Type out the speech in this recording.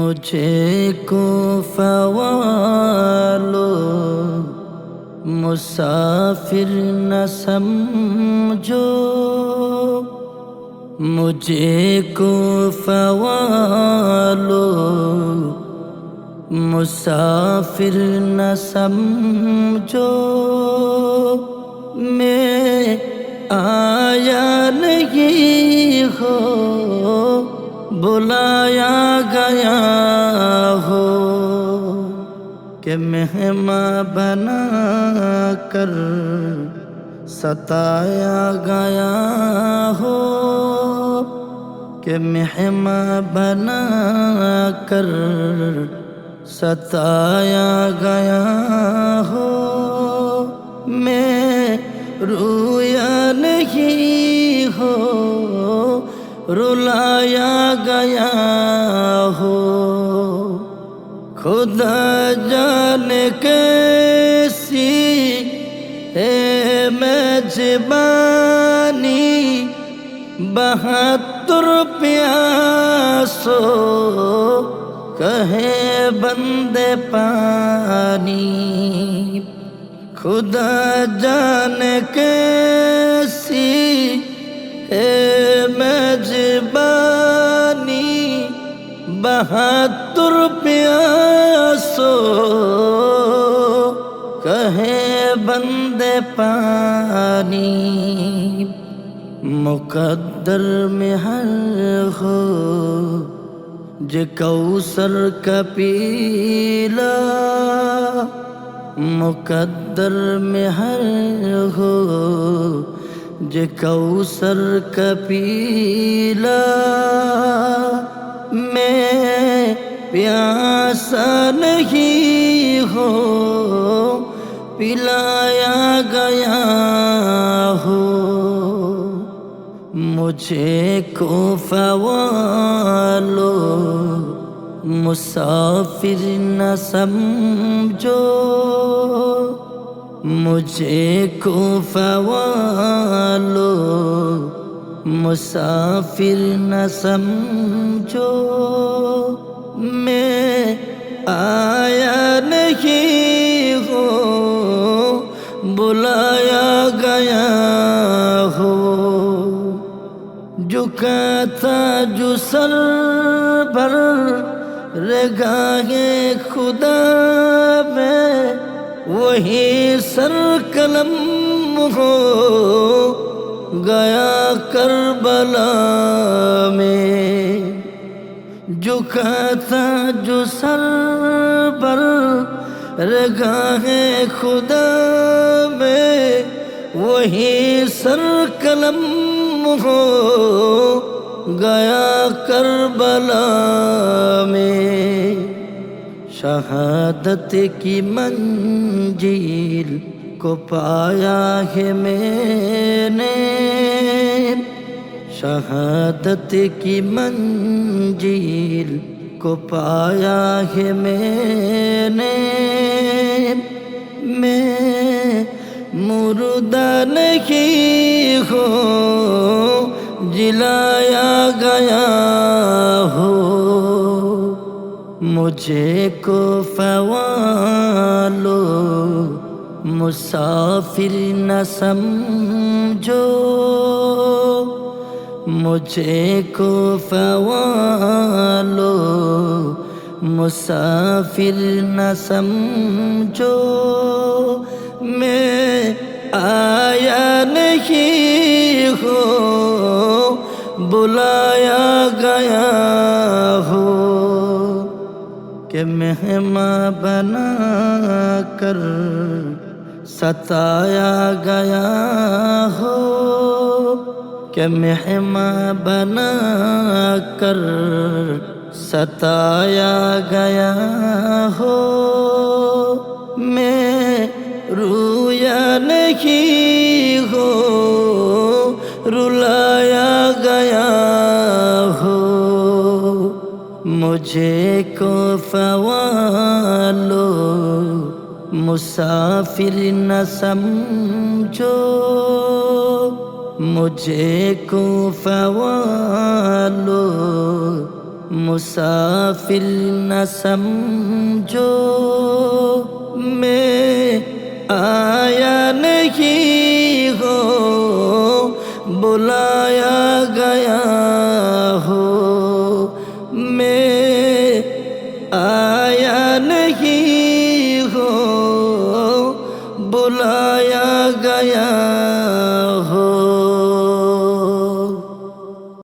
مجھے کو فوالو، مسافر نہ سمجھو۔ مجھے کو فوالو، مسافر نہ سمجھو۔ میں آیا نہیں ہو۔ بلایا گیا ہو کہ مہماں بنا کر ستایا گیا ہو کہ مہماں بنا کر ستایا گیا ہو میں رویا نہیں ہو رلایا گیا ہو خدا جانے کیسی ہے میں زبانی بہتر پیاسو کہے بندے پانی خدا جان کیسی اے مجبانی بہتر پیاسو۔ کہے بندے پانی، مقدر میں ہر ہو۔ جو کوثر کا پیلا مقدر میں ہر ہو۔ جو کوثر کا پیلا میں پیاسا نہیں ہو، پلایا گیا ہو۔ مجھے کو فوالو مسافر نہ سمجھو۔ مجھے کو فوالو مسافر نہ سمجھو۔ میں آیا نہیں ہو، بلایا گیا ہو۔ جھکا تھا جو سر پر رگاہ خدا میں وہی سر قلم ہو گیا کربلا میں۔ جھکا جو سر پر رگاہ خدا میں۔ وہی سر قلم ہو گیا کربلا میں۔ شہادت کی منجیل کو پایا ہے میں نے۔ شہادت کی منجیل کو پایا ہے میں نے۔ میں مردہ نہیں ہو جلایا گیا ہو مجھے کو فوالو مسافر نہ سمجھو۔ مجھے کو فوالو مسافر نہ سمجھو۔ میں آیا نہیں ہو بلایا گیا ہو کہ مہماں بنا کر ستایا گیا ہو، کہ مہماں بنا کر ستایا گیا ہو۔ میں رویا نہیں ہو، رلایا مجھے کو فوالو مسافر نہ سمجھو۔ مجھے کو فوالو مسافر نہ سمجھو۔ میں آیا نہیں ہو نہیں ہو بلایا گیا۔